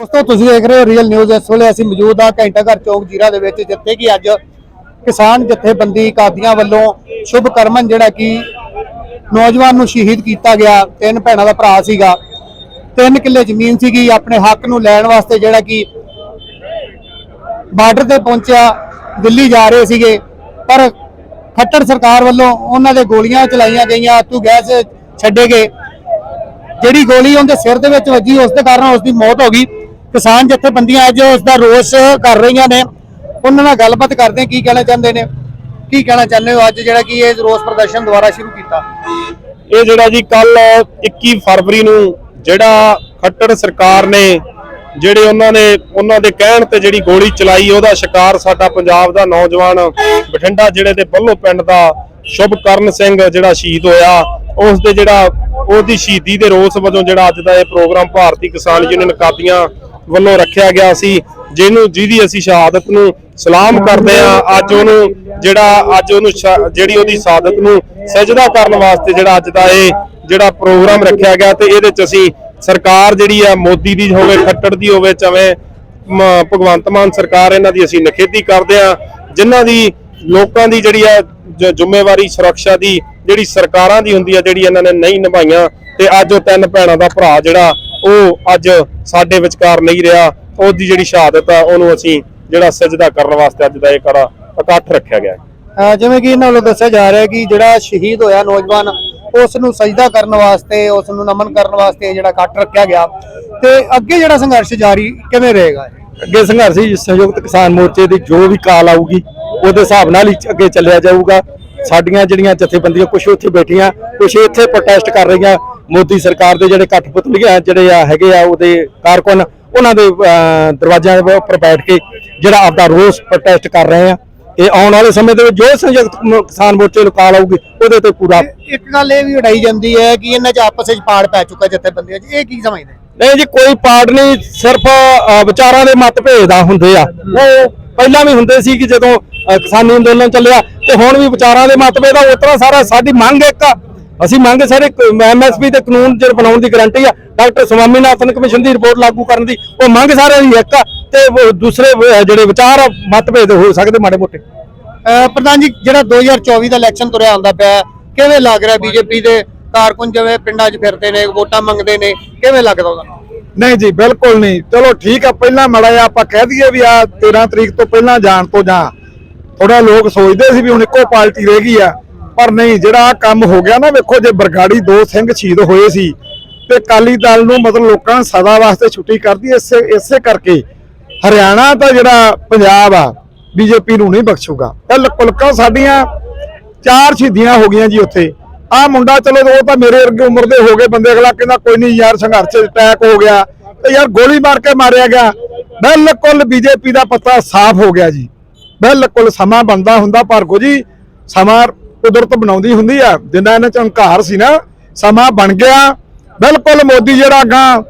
ਦੋਸਤੋ, ਤੁਸੀਂ ਦੇਖ ਰਹੇ ਹੋ ਰੀਅਲ ਨਿਊਜ਼ ਇਸ ਵੇਲੇ ਅਸੀਂ ਮੌਜੂਦ ਹਾਂ ਘੰਟਾ ਘਰ ਚੌਕ ਜੀਰਾ ਦੇ ਵਿੱਚ, ਜਿੱਥੇ ਕਿ ਅੱਜ ਕਿਸਾਨ ਜਥੇਬੰਦੀ ਕਾਦੀਆਂ ਵੱਲੋਂ ਸ਼ੁਭ ਕਰਮਨ ਜਿਹੜਾ ਕਿ ਨੌਜਵਾਨ ਨੂੰ ਸ਼ਹੀਦ ਕੀਤਾ ਗਿਆ। ਤਿੰਨ ਭੈਣਾਂ ਦਾ ਭਰਾ ਸੀਗਾ। ਤਿੰਨ ਕਿੱਲੇ ਜ਼ਮੀਨ ਸੀਗੀ ਆਪਣੇ ਹੱਕ ਨੂੰ ਲੈਣ ਵਾਸਤੇ ਜਿਹੜਾ ਕਿ ਬਾਰਡਰ ਤੇ ਪਹੁੰਚਿਆ, ਦਿੱਲੀ ਜਾ ਰਹੇ ਸੀਗੇ। ਪਰ ਖੱਟਰ ਸਰਕਾਰ ਵੱਲੋਂ ਉਹਨਾਂ ਦੇ ਗੋਲੀਆਂ ਚਲਾਈਆਂ ਗਈਆਂ ਤੂੰ ਗੈਸ ਛੱਡੇ ਗਏ। ਜਿਹੜੀ ਗੋਲੀ ਉਹਦੇ ਸਿਰ ਦੇ ਵਿੱਚ ਵੱਜੀ, ਉਸ ਦੇ ਕਾਰਨ ਉਸ ਦੀ ਮੌਤ ਹੋ ਗਈ। ਕਿਸਾਨ ਜਥੇਬੰਦੀਆਂ ਅੱਜ ਉਸ ਦਾ ਰੋਸ ਕਰ ਰਹੀਆਂ ਨੇ। ਉਹਨਾਂ ਨਾਲ ਗੱਲਬਾਤ ਕਰਦੇ ਹਾਂ, ਕੀ ਕਹਿਣਾ ਚਾਹੁੰਦੇ ਨੇ? ਕੀ ਕਹਿਣਾ ਚਾਹੁੰਦੇ ਹੋ ਅੱਜ ਜਿਹੜਾ ਕਿ ਇਹ ਰੋਸ ਪ੍ਰਦਰਸ਼ਨ ਦੁਬਾਰਾ ਸ਼ੁਰੂ ਕੀਤਾ? ਇਹ ਜਿਹੜਾ ਜੀ ਕੱਲ 21 ਫਰਵਰੀ ਨੂੰ ਜਿਹੜਾ ਖੱਟੜ ਸਰਕਾਰ ਨੇ ਜਿਹੜੇ ਉਹਨਾਂ ਨੇ ਉਹਨਾਂ ਦੇ ਕਹਿਣ ਤੇ ਜਿਹੜੀ ਗੋਲੀ ਚਲਾਈ ਉਹਦਾ ਸ਼ਿਕਾਰ ਸਾਡਾ ਪੰਜਾਬ ਦਾ ਨੌਜਵਾਨ ਬਠਿੰਡਾ ਜ਼ਿਲ੍ਹੇ ਦੇ ਬੱਲੋ ਪਿੰਡ ਦਾ ਸ਼ੁਭਕਰਨ ਸਿੰਘ ਜਿਹੜਾ ਸ਼ਹੀਦ ਹੋਇਆ ਉਸ ਦੇ ਜਿਹੜਾ ਉਹਦੀ ਸ਼ਹੀਦੀ ਦੇ ਰੋਸ ਵਜੋਂ ਜਿਹੜਾ ਅੱਜ ਦਾ ਇਹ ਪ੍ਰੋਗਰਾਮ ਭਾਰਤੀ ਕਿਸਾਨ ਯੂਨੀਅਨ ਕਾਦੀਆਂ ਵੱਲੋਂ ਰੱਖਿਆ ਗਿਆ ਸੀ, ਜਿਹਨੂੰ ਜਿਹਦੀ ਅਸੀਂ ਸ਼ਹਾਦਤ ਨੂੰ ਸਲਾਮ ਕਰਦੇ ਆ ਅੱਜ ਉਹਨੂੰ ਜਿਹੜਾ ਅੱਜ ਉਹਨੂੰ ਸ਼- ਜਿਹੜੀ ਉਹਦੀ ਸ਼ਹਾਦਤ ਨੂੰ ਸਜਦਾ ਕਰਨ ਵਾਸਤੇ ਜਿਹੜਾ ਅੱਜ ਦਾ ਇਹ ਜਿਹੜਾ ਪ੍ਰੋਗਰਾਮ ਰੱਖਿਆ ਗਿਆ ਤੇ ਇਹਦੇ ਚ ਅਸੀਂ ਸਰਕਾਰ ਜਿਹੜੀ ਆ, ਮੋਦੀ ਦੀ ਹੋਵੇ, ਖੱਟੜ ਦੀ ਹੋਵੇ ਚਾਵੇਂ ਭਗਵੰਤ ਮਾਨ ਸਰਕਾਰ ਇਹਨਾਂ ਦੀ ਅਸੀਂ ਨਿਖੇਧੀ ਕਰਦੇ ਆ ਜਿਨ੍ਹਾਂ ਦੀ ਲੋਕਾਂ ਦੀ ਜਿਹੜੀ ਆ ਜ਼ਿੰਮੇਵਾਰੀ ਸੁਰੱਖਿਆ ਦੀ ਜਿਹੜੀ ਸਰਕਾਰਾਂ ਦੀ ਹੁੰਦੀ ਆ, ਜਿਹੜੀ ਇਹਨਾਂ ਨੇ ਨਹੀਂ ਨਿਭਾਈਆਂ, ਤੇ ਅੱਜ ਉਹ ਤਿੰਨ ਭੈਣਾਂ ਦਾ ਭਰਾ ਜਿਹੜਾ ਉਹ ਅੱਜ ਸਾਡੇ ਵਿਚਕਾਰ ਨਹੀਂ ਰਿਹਾ ਉਹਦੀ ਜਿਹੜੀ ਸ਼ਹਾਦਤ ਆ ਉਹਨੂੰ ਅਸੀਂ ਜਿਹੜਾ ਸਜਦਾ ਕਰਨ ਵਾਸਤੇ ਅੱਜ ਦਾ ਇਹ ਕੜਾ ਇਕੱਠ ਰੱਖਿਆ ਗਿਆ ਜਿਵੇਂ ਕਿ ਇਹਨਾਂ ਵੱਲੋਂ ਦੱਸਿਆ ਜਾ ਰਿਹਾ ਹੈ ਕਿ ਜਿਹੜਾ ਸ਼ਹੀਦ ਹੋਇਆ ਨੌਜਵਾਨ ਉਸ ਨੂੰ ਸਜਦਾ ਕਰਨ ਵਾਸਤੇ ਉਸ ਨੂੰ ਨਮਨ ਕਰਨ ਵਾਸਤੇ ਜਿਹੜਾ ਇਕੱਠ ਰੱਖਿਆ ਗਿਆ। ਤੇ ਅੱਗੇ ਜਿਹੜਾ ਸੰਘਰਸ਼ ਜਾਰੀ ਕਿਵੇਂ ਰਹੇਗਾ ਅੱਗੇ ਸੰਘਰਸ਼ੀ ਸੰਯੁਕਤ ਕਿਸਾਨ ਮੋਰਚੇ ਦੀ ਜੋ ਵੀ ਕਾਲ ਆਊਗੀ ਉਹਦੇ ਹਿਸਾਬ ਨਾਲ ਹੀ ਅੱਗੇ ਚੱਲਿਆ ਜਾਊਗਾ। ਸਾਡੀਆਂ ਜਿਹੜੀਆਂ ਜਥੇਬੰਦੀਆਂ ਕੁਝ ਉੱਥੇ ਬੈਠੀਆਂ ਕੁਝ ਇੱਥੇ ਪ੍ਰੋਟੈਸਟ ਕਰ ਰਹੀਆਂ ਮੋਦੀ ਸਰਕਾਰ ਦੇ ਜਿਹੜੇ ਕਠਪੁਤਲੀਆਂ ਜਿਹੜੇ ਆ ਹੈਗੇ ਆ ਉਹਦੇ ਕਾਰਕੁਨ ਉਹਨਾਂ ਦੇ ਦਰਵਾਜ਼ਿਆਂ ਦੇ ਉੱਪਰ ਬੈਠ ਕੇ ਜਿਹੜਾ ਆਪਦਾ ਰੋਸ ਪ੍ਰੋਟੈਸਟ ਕਰ ਰਹੇ ਆ। ਇਹ ਆਉਣ ਵਾਲੇ ਸਮੇਂ ਦੇ ਵਿੱਚ ਜੋ ਸੰਯੁਕਤ ਕਿਸਾਨ ਮੋਰਚੇ ਨੂੰ ਕਾਲ ਆਊਗੀ ਉਹਦੇ ਤੇ ਪੂਰਾ ਇੱਕ ਗੱਲ ਇਹ ਵੀ ਉਡਾਈ ਜਾਂਦੀ ਹੈ ਕਿ ਇਹਨਾਂ 'ਚ ਆਪਸ ਵਿੱਚ ਪਾੜ ਪੈ ਚੁੱਕਾ ਜਥੇਬੰਦੀਆਂ 'ਚ। ਇਹ ਕੀ ਸਮਝਦੇ ਨਹੀਂ ਜੀ ਕੋਈ ਪਾਰਟ ਨਹੀਂ ਸਿਰਫ ਵਿਚਾਰਾਂ ਦੇ ਮਤਭੇਦ ਆ ਹੁੰਦੇ ਆ। ਉਹ ਪਹਿਲਾਂ ਵੀ ਹੁੰਦੇ ਸੀ ਕਿ ਜਦੋਂ ਕਿਸਾਨੀ ਅੰਦੋਲਨ ਚੱਲਿਆ ਤੇ ਹੁਣ ਵੀ ਵਿਚਾਰਾਂ ਦੇ ਮਤਭੇਦ ਆ ਉਸ ਤਰ੍ਹਾਂ ਸਾਰਾ ਸਾਡੀ ਮੰਗ ਇੱਕ ਆ। ਅਸੀਂ ਮੰਗ ਸਾਰੇ ਐਮਐਸਪੀ ਦੇ ਕਾਨੂੰਨ ਜਿਹੜੇ ਬਣਾਉਣ ਦੀ ਗਾਰੰਟੀ ਆ ਡਾਕਟਰ ਸਵਾਮੀਨਾਥਨ ਕਮਿਸ਼ਨ ਦੀ ਰਿਪੋਰਟ ਲਾਗੂ ਕਰਨ ਦੀ। ਉਹ ਮੰਗ ਸਾਰਿਆਂ ਦੀ ਇੱਕ ਆ ਤੇ ਉਹ ਦੂਸਰੇ ਜਿਹੜੇ ਵਿਚਾਰ ਆ, ਮਤਭੇਦ ਹੋ ਸਕਦੇ ਮਾੜੇ ਮੋਟੇ। ਅਹ ਪ੍ਰਧਾਨ ਜੀ ਜਿਹੜਾ 2024 ਦਾ ਇਲੈਕਸ਼ਨ ਤੁਰਿਆ ਆਉਂਦਾ ਪਿਆ ਕਿਵੇਂ ਲੱਗ ਰਿਹਾ ਬੀਜੇਪੀ ਦੇ? ਕਾਰਕੁਨ ਜਿਵੇਂ ਪਿੰਡਾਂ 'ਚ ਫਿਰਦੇ ਨੇ ਵੋਟਾਂ ਮੰਗਦੇ ਨੇ ਕਿਵੇਂ ਲੱਗਦਾ ਉਹਦਾ? ਨਹੀਂ ਜੀ ਬਿਲਕੁਲ ਨਹੀਂ। ਚਲੋ ਠੀਕ ਆ ਪਹਿਲਾਂ ਮੜਾ ਜਿਹਾ ਆਪਾਂ ਕਹਿ ਦਈਏ ਵੀ ਆ 13 ਤਰੀਕ ਤੋਂ ਪਹਿਲਾਂ ਜਾਣ ਤੋਂ ਜਾਂ ਥੋੜਾ ਲੋਕ ਸੋਚਦੇ ਸੀ ਵੀ ਹੁਣ ਇੱਕੋ ਪਾਰਟੀ ਰਹਿ ਗਈ ਆ। ਪਰ ਨਹੀਂ, ਜਿਹੜਾ ਆਹ ਕੰਮ ਹੋ ਗਿਆ ਨਾ, ਵੇਖੋ ਜੇ ਬਰਗਾੜੀ ਦੋ ਸਿੰਘ ਸ਼ਹੀਦ ਹੋਏ ਸੀ ਤੇ ਅਕਾਲੀ ਦਲ ਨੂੰ ਮਤਲਬ ਲੋਕਾਂ ਨੇ ਸਦਾ ਵਾਸਤੇ ਛੁੱਟੀ ਕਰਦੀ ਇਸੇ ਇਸੇ ਕਰਕੇ ਹਰਿਆਣਾ ਤਾਂ ਜਿਹੜਾ ਪੰਜਾਬ ਆ, ਬੀਜੇਪੀ ਨੂੰ ਨਹੀਂ ਬਖਸ਼ੂਗਾ। ਬਿਲਕੁਲ ਕਿਉਂ ਸਾਡੀਆਂ ਚਾਰ ਸ਼ਹੀਦੀਆਂ ਹੋ ਗਈਆਂ ਜੀ ਉੱਥੇ। ਆ ਮੁੰਡਾ ਚਲੋ ਉਹ ਤਾਂ ਮੇਰੇ ਵਰਗੇ ਉਮਰ ਦੇ ਹੋ ਗਏ ਬੰਦੇ, ਅਗਲਾ ਕਹਿੰਦਾ ਕੋਈ ਨਹੀਂ ਯਾਰ, ਸੰਘਰਸ਼ ਅਟੈਕ ਹੋ ਗਿਆ। ਤੇ ਯਾਰ ਗੋਲੀ ਮਾਰ ਕੇ ਮਾਰਿਆ ਗਿਆ। ਬਿਲਕੁਲ ਬੀਜੇਪੀ ਦਾ ਪੱਤਾ ਸਾਫ਼ ਹੋ ਗਿਆ ਜੀ। ਬਿਲਕੁਲ ਸਮਾਂ ਬਣਦਾ ਹੁੰਦਾ ਪਰ ਜੀ, ਸਮਾਂ ਕੁਦਰਤ ਬਣਾਉਂਦੀ ਹੁੰਦੀ ਆ ਜਿੰਨਾ ਇਹਨਾਂ ਚ ਹੰਕਾਰ ਸੀ ਨਾ ਸਮਾਂ ਬਣ ਗਿਆ। ਬਿਲਕੁਲ ਮੋਦੀ ਜਿਹੜਾ ਅਗਾਂਹ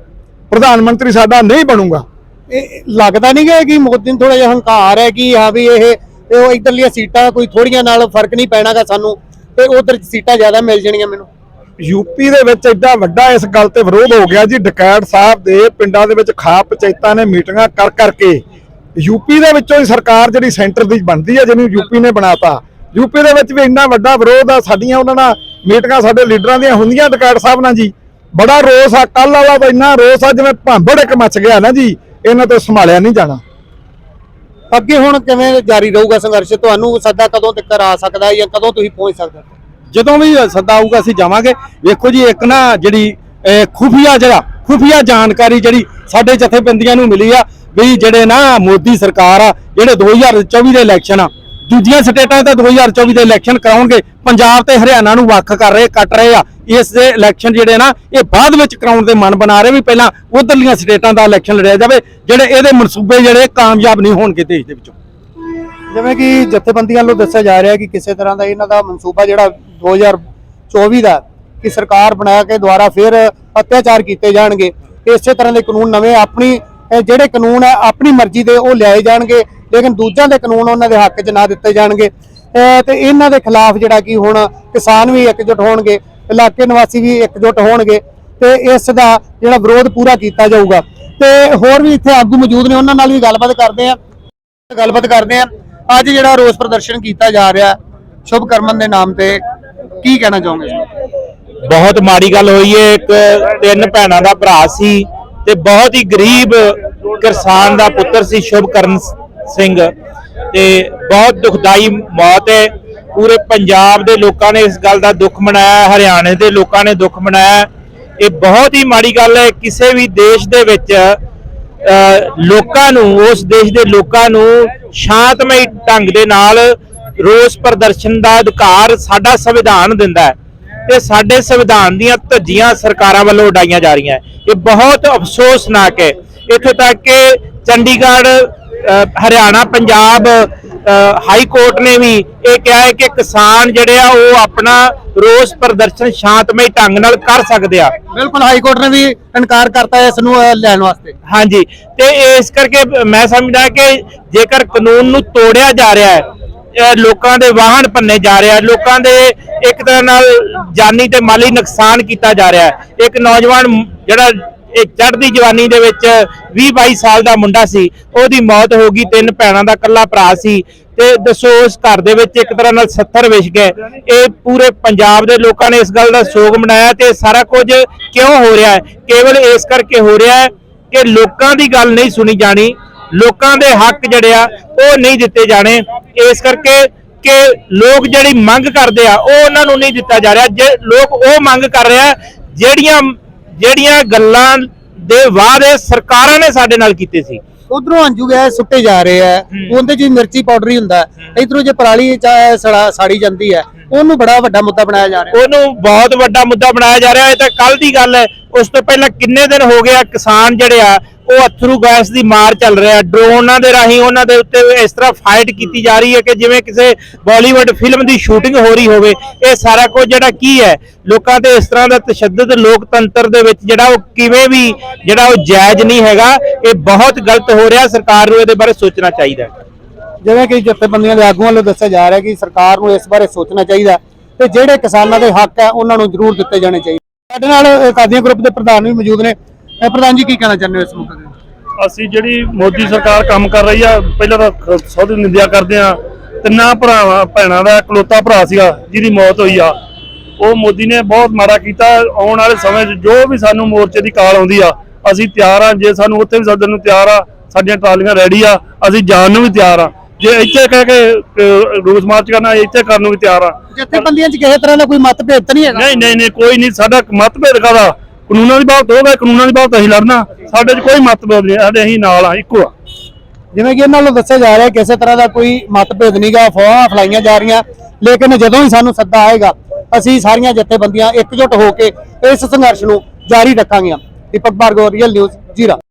ਪ੍ਰਧਾਨ ਮੰਤਰੀ ਸਾਡਾ ਨਹੀਂ ਬਣੂਗਾ। ਇਹ ਲੱਗਦਾ ਨਹੀਂ ਕਿ ਮੋਦੀ ਨੂੰ ਥੋੜਾ ਜਿਹਾ ਹੰਕਾਰ ਹੈ ਕਿ ਹਾਂ ਵੀ ਇਹ ਉਹ ਇਧਰਲੀਆਂ ਸੀਟਾਂ ਕੋਈ ਥੋੜੀਆਂ ਨਾਲ ਫ਼ਰਕ ਨਹੀਂ ਪੈਣਾਗਾ ਸਾਨੂੰ ਤੇ ਉਧਰ ਸੀਟਾਂ ਜ਼ਿਆਦਾ ਮਿਲ ਜਾਣੀਆਂ ਮੈਨੂੰ। ਯੂਪੀ ਦੇ ਵਿੱਚ ਐਡਾ ਵੱਡਾ ਇਸ ਗੱਲ ਤੇ ਵਿਰੋਧ ਹੋ ਗਿਆ ਜੀ ਡਕੈਤ ਸਾਹਿਬ ਦੇ ਪਿੰਡਾਂ ਦੇ ਵਿੱਚ ਖਾਪ ਪੰਚਾਇਤਾਂ ਨੇ ਮੀਟਿੰਗਾਂ ਕਰ ਕਰਕੇ ਯੂਪੀ ਦੇ ਵਿੱਚੋਂ ਹੀ ਸਰਕਾਰ ਜਿਹੜੀ ਸੈਂਟਰ ਦੀ ਬਣਦੀ ਹੈ ਜਿਹਨੂੰ ਯੂਪੀ ਨੇ ਬਣਾਤਾ ਯੂਪੀ ਦੇ ਵਿੱਚ ਵੀ ਇੰਨਾ ਵੱਡਾ ਵਿਰੋਧ ਆ ਸਾਡੀਆਂ ਉਹਨਾਂ ਨਾਲ ਮੀਟਿੰਗਾਂ ਸਾਡੇ ਲੀਡਰਾਂ ਦੀਆਂ ਹੁੰਦੀਆਂ ਡਕੈਤ ਸਾਹਿਬ ਨਾਲ ਜੀ। ਬੜਾ ਰੋਸ ਆ ਕੱਲ ਵਾਲਾ ਤਾਂ ਇੰਨਾ ਰੋਸ ਆ ਜਿਵੇਂ ਭਾਂਬੜ ਇੱਕ ਮੱਚ ਗਿਆ ਨਾ ਜੀ ਇਹਨਾਂ ਤੋਂ ਸੰਭਾਲਿਆ ਨਹੀਂ ਜਾਣਾ। ਅੱਗੇ ਹੁਣ ਕਿਵੇਂ ਜਾਰੀ ਰਹੂਗਾ ਸੰਘਰਸ਼? ਤੁਹਾਨੂੰ ਸੱਦਾ ਕਦੋਂ ਤੱਕ ਆ ਸਕਦਾ ਜਾਂ ਕਦੋਂ ਤੁਸੀਂ ਪਹੁੰਚ ਸਕਦੇ ਜਦੋਂ ਵੀ ਸੱਦਾ ਆਊਗਾ ਅਸੀਂ ਜਾਵਾਂਗੇ। ਵੇਖੋ ਜੀ ਇੱਕ ਨਾ ਜਿਹੜੀ ਖੁਫੀਆ ਜਿਹੜਾ ਖੁਫੀਆ ਜਾਣਕਾਰੀ ਜਿਹੜੀ ਸਾਡੇ ਜਥੇਬੰਦੀਆਂ ਨੂੰ ਮਿਲੀ ਆ ਵੀ ਜਿਹੜੇ ਨਾ ਮੋਦੀ ਸਰਕਾਰ ਆ ਜਿਹੜੇ 2024 ਦੇ ਇਲੈਕਸ਼ਨ ਆ ਦੂਜੀਆਂ ਸਟੇਟਾਂ ਤਾਂ 2024 ਦੇ ਇਲੈਕਸ਼ਨ ਕਰਾਉਣਗੇ। ਪੰਜਾਬ ਤੇ ਹਰਿਆਣਾ ਨੂੰ ਵੱਖ ਕਰ ਰਹੇ, ਕੱਟ ਰਹੇ ਆ। ਇਸ ਦੇ ਇਲੈਕਸ਼ਨ ਜਿਹੜੇ ਨਾ, ਇਹ ਬਾਅਦ ਵਿੱਚ ਕਰਾਉਣ ਦੇ ਮਨ ਬਣਾ ਰਹੇ ਵੀ ਪਹਿਲਾਂ ਉਧਰਲੀਆਂ ਸਟੇਟਾਂ ਦਾ ਇਲੈਕਸ਼ਨ ਲੜਿਆ ਜਾਵੇ, ਜਿਹੜੇ ਇਹਦੇ ਮਨਸੂਬੇ ਜਿਹੜੇ ਕਾਮਯਾਬ ਨਹੀਂ ਹੋਣਗੇ ਦੇਸ਼ ਦੇ ਵਿੱਚੋਂ। ਜਿਵੇਂ ਕਿ ਜਥੇਬੰਦੀਆਂ ਵੱਲੋਂ ਦੱਸਿਆ ਜਾ ਰਿਹਾ ਕਿ ਕਿਸੇ ਤਰ੍ਹਾਂ ਦਾ ਇਹਨਾਂ ਦਾ ਮਨਸੂਬਾ ਜਿਹੜਾ 2024 ਦਾ, ਕਿ ਸਰਕਾਰ ਬਣਾ ਕੇ ਦੁਬਾਰਾ ਫਿਰ ਅਤਿਆਚਾਰ ਕੀਤੇ ਜਾਣਗੇ। ਇਸੇ ਤਰ੍ਹਾਂ ਦੇ ਕਾਨੂੰਨ ਨਵੇਂ ਆਪਣੀ ਜਿਹੜੇ ਕਾਨੂੰਨ ਹੈ ਆਪਣੀ ਮਰਜ਼ੀ ਦੇ ਉਹ ਲਿਆਏ ਜਾਣਗੇ। ਲੇਕਿਨ ਦੂਜਿਆਂ ਦੇ ਕਾਨੂੰਨ ਉਹਨਾਂ ਦੇ ਹੱਕ 'ਚ ਨਾ ਦਿੱਤੇ ਜਾਣਗੇ। ਤੇ ਇਹਨਾਂ ਦੇ ਖਿਲਾਫ ਜਿਹੜਾ ਕਿ ਹੁਣ ਕਿਸਾਨ ਵੀ ਇਕਜੁੱਟ ਹੋਣਗੇ, ਇਲਾਕੇ ਨਿਵਾਸੀ ਵੀ ਇਕਜੁੱਟ ਹੋਣਗੇ ਤੇ ਇਸ ਦਾ ਜਿਹੜਾ ਵਿਰੋਧ ਪੂਰਾ ਕੀਤਾ ਜਾਊਗਾ। ਤੇ ਹੋਰ ਵੀ ਇੱਥੇ ਆਗੂ ਮੌਜੂਦ ਨੇ, ਉਹਨਾਂ ਨਾਲ ਵੀ ਗੱਲਬਾਤ ਕਰਦੇ ਆ ਗੱਲਬਾਤ ਕਰਦੇ ਆ ਅੱਜ ਜਿਹੜਾ ਰੋਸ ਪ੍ਰਦਰਸ਼ਨ ਕੀਤਾ ਜਾ ਰਿਹਾ ਸ਼ੁਭ ਕਰਮਨ ਦੇ ਨਾਮ ਤੇ ਕੀ ਕਹਿਣਾ ਚਾਹੋਗੇ? ਬਹੁਤ ਮਾੜੀ ਗੱਲ ਹੋਈ ਏ। ਇੱਕ ਤਿੰਨ ਭੈਣਾਂ ਦਾ ਭਰਾ ਸੀ ਤੇ ਬਹੁਤ ਹੀ ਗਰੀਬ ਕਿਸਾਨ ਦਾ ਪੁੱਤਰ ਸੀ ਸ਼ੁਭਕਰਨ ਸਿੰਘ ਤੇ ਬਹੁਤ ਦੁਖਦਾਈ ਮੌਤ ਹੈ। ਪੂਰੇ ਪੰਜਾਬ ਦੇ ਲੋਕਾਂ ਨੇ ਇਸ ਗੱਲ ਦਾ ਦੁੱਖ ਮਨਾਇਆ, ਹਰਿਆਣੇ ਦੇ ਲੋਕਾਂ ਨੇ ਦੁੱਖ ਮਨਾਇਆ। ਇਹ ਬਹੁਤ ਹੀ ਮਾੜੀ ਗੱਲ ਹੈ, ਕਿਸੇ ਵੀ ਦੇਸ਼ ਦੇ ਵਿੱਚ ਲੋਕਾਂ ਨੂੰ, ਉਸ ਦੇਸ਼ ਦੇ ਲੋਕਾਂ ਨੂੰ ਸ਼ਾਂਤਮਈ ਢੰਗ ਦੇ ਨਾਲ ਰੋਸ ਪ੍ਰਦਰਸ਼ਨ ਦਾ ਅਧਿਕਾਰ ਸਾਡਾ ਸੰਵਿਧਾਨ ਦਿੰਦਾ ਹੈ ਤੇ ਸਾਡੇ ਸੰਵਿਧਾਨ ਦੀਆਂ ਧੱਜੀਆਂ ਸਰਕਾਰਾਂ ਵੱਲੋਂ ਉਡਾਈਆਂ ਜਾ ਰਹੀਆਂ ਇਹ ਬਹੁਤ ਅਫਸੋਸਨਾਕ ਹੈ। ਇੱਥੇ ਤੱਕ ਕਿ ਚੰਡੀਗੜ੍ਹ ਹਰਿਆਣਾ ਪੰਜਾਬ ਹਾਈ ਕੋਰਟ ਨੇ ਵੀ ਇਹ ਕਿਹਾ ਹੈ ਕਿ ਕਿਸਾਨ ਜਿਹੜੇ ਆ ਉਹ ਆਪਣਾ ਰੋਸ ਪ੍ਰਦਰਸ਼ਨ ਸ਼ਾਂਤਮਈ ਢੰਗ ਨਾਲ ਕਰ ਸਕਦੇ ਆ। ਬਿਲਕੁਲ ਹਾਈ ਕੋਰਟ ਨੇ ਵੀ ਇਨਕਾਰ ਕਰਤਾ ਹੈ ਇਸ ਨੂੰ ਲੈਣ ਵਾਸਤੇ। ਹਾਂਜੀ ਤੇ ਇਸ ਕਰਕੇ ਮੈਂ ਸਮਝਦਾ ਕਿ ਜੇਕਰ ਕਾਨੂੰਨ ਨੂੰ ਤੋੜਿਆ ਜਾ ਰਿਹਾ ਹੈ ਲੋਕਾਂ ਦੇ ਵਾਹਨ ਭੰਨੇ ਜਾ ਰਿਹਾ ਲੋਕਾਂ ਦੇ ਇੱਕ ਤਰ੍ਹਾਂ ਨਾਲ ਜਾਨੀ ਤੇ ਮਾਲੀ ਨੁਕਸਾਨ ਕੀਤਾ ਜਾ ਰਿਹਾ ਹੈ। ਇੱਕ ਨੌਜਵਾਨ ਜਿਹੜਾ ਇਹ ਚੜ੍ਹਦੀ ਜਵਾਨੀ ਦੇ ਵਿੱਚ 20 22 ਸਾਲ ਦਾ ਮੁੰਡਾ ਸੀ, ਉਹਦੀ ਮੌਤ ਹੋ ਗਈ, ਤਿੰਨ ਭੈਣਾਂ ਦਾ ਇਕੱਲਾ ਭਰਾ ਸੀ ਤੇ ਦੱਸੋ ਉਸ ਘਰ ਦੇ ਵਿੱਚ ਇੱਕ ਤਰ੍ਹਾਂ ਨਾਲ 70 ਵਿਛ ਗਏ। ਇਹ ਪੂਰੇ ਪੰਜਾਬ ਦੇ ਲੋਕਾਂ ਨੇ ਇਸ ਗੱਲ ਦਾ ਸੋਗ ਮਨਾਇਆ ਤੇ ਸਾਰਾ ਕੁਝ ਕਿਉਂ ਹੋ ਰਿਹਾ ਹੈ? ਕੇਵਲ ਇਸ ਕਰਕੇ ਹੋ ਰਿਹਾ ਹੈ ਕਿ ਲੋਕਾਂ ਦੀ ਗੱਲ ਨਹੀਂ ਸੁਣੀ ਜਾਣੀ, ਲੋਕਾਂ ਦੇ ਹੱਕ ਜਿਹੜੇ ਆ, ਉਹ ਨਹੀਂ ਦਿੱਤੇ ਜਾਣੇ। ਇਸ ਕਰਕੇ ਕਿ ਲੋਕ ਜਿਹੜੀ ਮੰਗ ਕਰਦੇ ਆ, ਉਹ ਉਹਨਾਂ ਨੂੰ ਨਹੀਂ ਦਿੱਤਾ ਜਾ ਰਿਹਾ। ਜੇ ਲੋਕ ਉਹ ਮੰਗ ਕਰ ਰਿਹਾ ਜਿਹੜੀਆਂ ਜਿਹੜੀਆਂ ਗੱਲਾਂ ਦੇ ਵਾਅਦੇ ਸਰਕਾਰਾਂ ਨੇ ਸਾਡੇ ਨਾਲ ਕੀਤੇ ਸੀ। ਉਧਰੋਂ ਅੰਜੂ ਗਏ ਸੁੱਟੇ ਜਾ ਰਹੇ ਆ। ਉਹਦੇ ਵੀ ਮਿਰਚੀ ਪਾਊਡਰ ਹੀ ਹੁੰਦਾ। ਇਧਰੋਂ ਜੇ ਪਰਾਲੀ ਸੜਾ ਜਾਂਦੀ ਹੈ ਉਹਨੂੰ ਬੜਾ ਵੱਡਾ ਮੁੱਦਾ ਬਣਾਇਆ ਜਾ ਰਿਹਾ। ਉਹਨੂੰ ਬਹੁਤ ਵੱਡਾ ਮੁੱਦਾ ਬਣਾਇਆ ਜਾ ਰਿਹਾ। ਹੈ ਤਾਂ ਕੱਲ ਦੀ ਗੱਲ ਹੈ। ਉਸ ਤੋਂ ਪਹਿਲਾਂ ਕਿੰਨੇ ਦਿਨ ਹੋ ਗਿਆ ਕਿਸਾਨ ਜਿਹੜੇ ਆ, ਉਹ ਅਥਰੂ ਗੈਸ ਦੀ ਮਾਰ ਚੱਲ ਰਿਹਾ ਡਰੋਨਾਂ ਦੇ ਰਾਹੀਂ ਉਹਨਾਂ ਦੇ ਉੱਤੇ ਇਸ ਤਰ੍ਹਾਂ ਫਾਈਟ ਕੀਤੀ ਜਾ ਰਹੀ ਹੈ ਕਿ ਜਿਵੇਂ ਕਿਸੇ ਬਾਲੀਵੁੱਡ ਫਿਲਮ ਦੀ ਸ਼ੂਟਿੰਗ ਹੋ ਰਹੀ ਹੋਵੇ। ਇਹ ਸਾਰਾ ਕੁਝ ਜਿਹੜਾ ਕੀ ਹੈ, ਲੋਕਾਂ ਤੇ ਇਸ ਤਰ੍ਹਾਂ ਦਾ ਤਸ਼ੱਦਦ ਲੋਕਤੰਤਰ ਦੇ ਵਿੱਚ ਜਿਹੜਾ ਉਹ ਕਿਵੇਂ ਵੀ ਜਿਹੜਾ ਉਹ ਜਾਇਜ਼ ਨਹੀਂ ਹੈਗਾ, ਇਹ ਬਹੁਤ ਗਲਤ ਹੋ ਰਿਹਾ। ਸਰਕਾਰ ਨੂੰ ਇਹਦੇ ਬਾਰੇ ਸੋਚਣਾ ਚਾਹੀਦਾ ਜਿਵੇਂ ਕਿ ਜਥੇਬੰਦੀਆਂ ਦੇ ਆਗੂਆਂ ਵੱਲੋਂ ਦੱਸਿਆ ਜਾ ਰਿਹਾ ਕਿ ਸਰਕਾਰ ਨੂੰ ਇਸ ਬਾਰੇ ਸੋਚਣਾ ਚਾਹੀਦਾ ਤੇ ਜਿਹੜੇ ਕਿਸਾਨਾਂ ਦੇ ਹੱਕ ਹੈ, ਉਹਨਾਂ ਨੂੰ ਜ਼ਰੂਰ ਦਿੱਤੇ ਜਾਣੇ ਚਾਹੀਦੇ। ਸਾਡੇ ਨਾਲ ਕਾਦੀਆਂ ਗਰੁੱਪ ਦੇ ਪ੍ਰਧਾਨ ਵੀ ਮੌਜੂਦ ਨੇ। ਪ੍ਰਧਾਨ ਜੀ, ਕੀ ਕਹਿਣਾ ਚਾਹੁੰਦੇ ਹੋ ਇਸ ਮੁੱਦੇ ਤੇ? ਅਸੀਂ ਜਿਹੜੀ ਮੋਦੀ ਸਰਕਾਰ ਕੰਮ ਕਰ ਰਹੀ ਆ, ਪਹਿਲਾਂ ਤਾਂ ਖ- ਦੀ ਨਿੰਦਿਆ ਕਰਦੇ ਆ। ਤਿੰਨਾਂ ਭਰਾਵਾਂ, ਭੈਣਾਂ ਦਾ ਇਕਲੌਤਾ ਭਰਾ ਸੀਗਾ, ਜਿਹਦੀ ਮੌਤ ਹੋਈ ਆ। ਉਹ ਮੋਦੀ ਨੇ ਬਹੁਤ ਮਾੜਾ ਕੀਤਾ। ਆਉਣ ਵਾਲੇ ਸਮੇਂ 'ਚ ਜੋ ਵੀ ਸਾਨੂੰ ਮੋਰਚੇ ਦੀ ਕਾਲ ਆਉਂਦੀ ਆ, ਅਸੀਂ ਤਿਆਰ ਆ। ਜੇ ਸਾਨੂੰ ਉੱਥੇ ਵੀ ਸੱਦਣ ਨੂੰ ਤਿਆਰ ਆ, ਸਾਡੀਆਂ ਟਰਾਲੀਆਂ ਰੈਡੀ ਆ, ਅਸੀਂ ਜਾਣ ਨੂੰ ਵੀ ਤਿਆਰ ਆ। ਜੇ ਇੱਥੇ ਕਹਿ ਕੇ ਰੋਸ ਮਾਰਚ ਕਰਨਾ ਇੱਥੇ ਕਰਨ ਨੂੰ ਵੀ ਤਿਆਰ ਆ। ਜਥੇਬੰਦੀਆਂ 'ਚ ਕਿਸੇ ਤਰ੍ਹਾਂ ਦਾ ਕੋਈ ਮਤਭੇਦ ਤਾਂ ਨਹੀਂ ਹੈਗਾ? ਨਹੀਂ ਨਹੀਂ ਨਹੀਂ ਕੋਈ ਨਹੀਂ। ਸਾਡਾ ਮਤਭੇਦ ਕਾਹਦਾ ਕਾਨੂੰਨਾਂ ਦੀ ਬਾਤ ਹੋਗਾ ਕਾਨੂੰਨਾਂ ਦੀ ਬਾਤ ਅਸੀਂ ਲੜਨਾ। ਸਾਡੇ 'ਚ ਕੋਈ ਮਤਭੇਦ ਨਹੀਂ ਸਾਡੇ ਅਸੀਂ ਨਾਲ ਆ ਇੱਕੋ ਆ। ਜਿਵੇਂ ਕਿ ਇਹਨਾਂ ਵੱਲੋਂ ਦੱਸਿਆ ਜਾ ਰਿਹਾ ਕਿਸੇ ਤਰ੍ਹਾਂ ਦਾ ਕੋਈ ਮਤਭੇਦ ਨਹੀਂਗਾ ਅਫਵਾਹਾਂ ਫਲਾਈਆਂ ਜਾ ਰਹੀਆਂ। ਲੇਕਿਨ ਜਦੋਂ ਹੀ ਸਾਨੂੰ ਸੱਦਾ ਆਏਗਾ ਅਸੀਂ ਸਾਰੀਆਂ ਜਥੇਬੰਦੀਆਂ ਇਕਜੁੱਟ ਹੋ ਕੇ ਇਸ ਸੰਘਰਸ਼ ਨੂੰ ਜਾਰੀ ਰੱਖਾਂਗੇ। ਦੀਪਕ ਭਾਰਗਵ ਰੀਅਲ ਨਿਊਜ਼ ਜੀਰਾ।